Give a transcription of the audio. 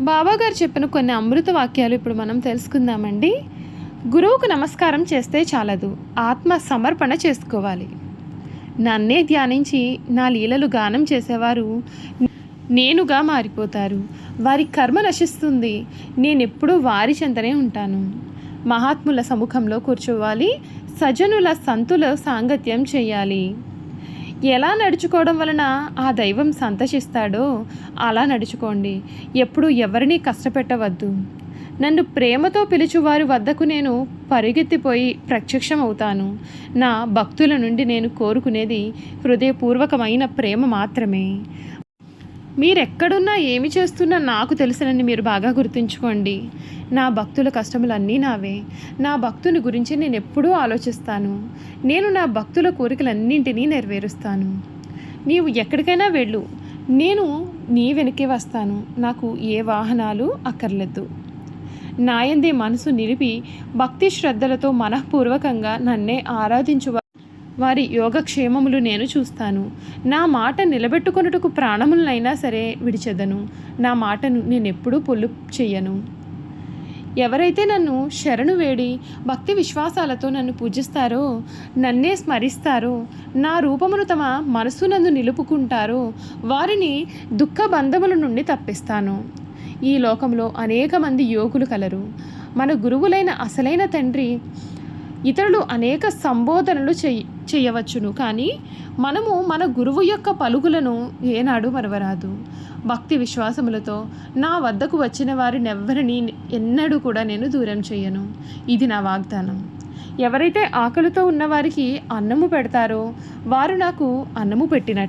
బాబాగారు చెప్పిన కొన్ని అమృత వాక్యాలు ఇప్పుడు మనం తెలుసుకుందామండి. గురువుకు నమస్కారం చేస్తే చాలదు. ఆత్మ సమర్పణ చేసుకోవాలి. నన్నే ధ్యానించి నా లీలలు గానం చేసేవారు నేనుగా మారిపోతారు. వారి కర్మ నశిస్తుంది. నేనెప్పుడూ వారి చెంతనే ఉంటాను. మహాత్ముల సముఖంలో కూర్చోవాలి. సజనుల సంతుల సాంగత్యం చేయాలి. ఎలా నడుచుకోవడం వలన ఆ దైవం సంతోషిస్తాడో అలా నడుచుకోండి. ఎప్పుడు ఎవరిని కష్టపెట్టవద్దు. నన్ను ప్రేమతో పిలుచువారి వద్దకు నేను పరిగెత్తిపోయి ప్రత్యక్షం అవుతాను నా భక్తుల నుండి నేను కోరుకునేది హృదయపూర్వకమైన ప్రేమ మాత్రమే. మీరెక్కడున్నా ఏమి చేస్తున్నా నాకు తెలుసునని మీరు బాగా గుర్తుంచుకోండి. నా భక్తుల కష్టములన్నీ నావే. నా భక్తుని గురించి నేను ఎప్పుడూ ఆలోచిస్తాను. నేను నా భక్తుల కోరికలన్నింటినీ నెరవేరుస్తాను. నీవు ఎక్కడికైనా వెళ్ళు. నేను నీ వెనకే వస్తాను. నాకు ఏ వాహనాలు అక్కర్లేదు. నాయందే మనసు నిలిపి భక్తి శ్రద్ధలతో మనఃపూర్వకంగా నన్నే ఆరాధించు వారి యోగక్షేమములు నేను చూస్తాను. నా మాట నిలబెట్టుకొనుటకు ప్రాణములనైనా సరే విడిచెదను. నా మాటను నేను ఎప్పుడూ పొల్లు చెయ్యను. ఎవరైతే నన్ను శరణు వేడి భక్తి విశ్వాసాలతో నన్ను పూజిస్తారో నన్నే స్మరిస్తారో నా రూపమును తమ మనసునందు నిలుపుకుంటారో వారిని దుఃఖ బంధముల నుండి తప్పిస్తాను. ఈ లోకంలో అనేక మంది యోగులు కలరు. మన గురువులైన అసలైన తండ్రి ఇతరులు అనేక సంబోధనలు చెయ్యి చేయవచ్చును. కానీ మనము మన గురువు యొక్క పలుకులను ఏనాడు మరవరాదు. భక్తి విశ్వాసములతో నా వద్దకు వచ్చిన వారినెవ్వరిని ఎన్నడూ కూడా నేను దూరం చేయను. ఇది నా వాగ్దానం. ఎవరైతే ఆకలితో ఉన్నవారికి అన్నము పెడతారో వారు నాకు అన్నము పెట్టినట్లు